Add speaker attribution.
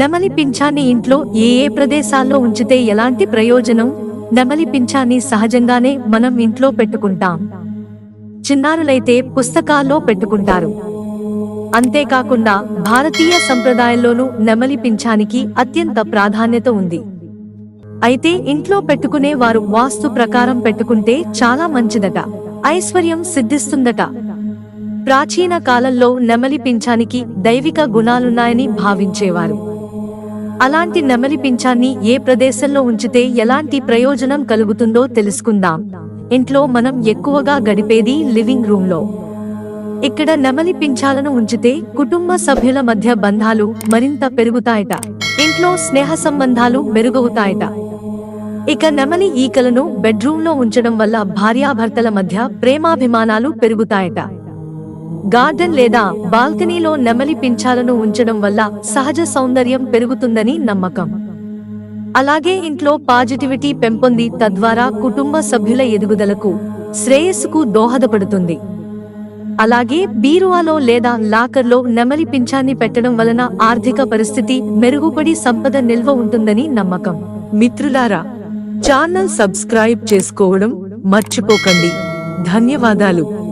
Speaker 1: నెమలి పింఛాన్ని ఇంట్లో ఏ ఏ ప్రదేశాల్లో ఉంచితే ఎలాంటి ప్రయోజనం? నెమలి పింఛాన్ని సహజంగానే మనం ఇంట్లో పెట్టుకుంటాం. చిన్నారులైతే పుస్తకాల్లో పెట్టుకుంటారు. అంతేకాకుండా భారతీయ సంప్రదాయంలోనూ నెమలి పింఛానికి అత్యంత ప్రాధాన్యత ఉంది. అయితే ఇంట్లో పెట్టుకునే వారు వాస్తు ప్రకారం పెట్టుకుంటే చాలా మంచిదట ఐశ్వర్యం సిద్ధిస్తుందట. ప్రాచీన కాలంలో నెమలి పింఛానికి దైవిక గుణాలున్నాయని భావించేవారు. అలాంటి నెమలి పింఛాన్ని ఏ ప్రదేశంలో ఉంచితే ఎలాంటి ప్రయోజనం కలుగుతుందో తెలుసుకుందాం. ఇంట్లో మనం ఎక్కువగా గడిపేది లివింగ్ రూమ్లో ఇక్కడ నెమలి పింఛాలను ఉంచితే కుటుంబ సభ్యుల మధ్య బంధాలు మరింత పెరుగుతాయట. ఇంట్లో స్నేహ సంబంధాలు మెరుగవుతాయట. ఇక నెమలి ఈకలను బెడ్రూమ్లో ఉంచడం వల్ల భార్యాభర్తల మధ్య ప్రేమాభిమానాలు పెరుగుతాయట. గార్డెన్ లేదా బాల్కనీలో నెమలి పింఛాలను ఉంచడం వల్ల సహజ సౌందర్యం పెరుగుతుందని నమ్మకం. అలాగే ఇంట్లో పాజిటివిటీ పెంపొంది తద్వారా కుటుంబ సభ్యుల ఎదుగుదలకు శ్రేయస్సుకు దోహదపడుతుంది. అలాగే బీరువాలో లేదా లాకర్లో నెమలి పింఛాన్ని పెట్టడం వలన ఆర్థిక పరిస్థితి మెరుగుపడి సంపద నిల్వ ఉంటుందని నమ్మకం. మిత్రులారా ఛానల్ సబ్స్క్రైబ్ చేసుకోవడం మర్చిపోకండి. ధన్యవాదాలు.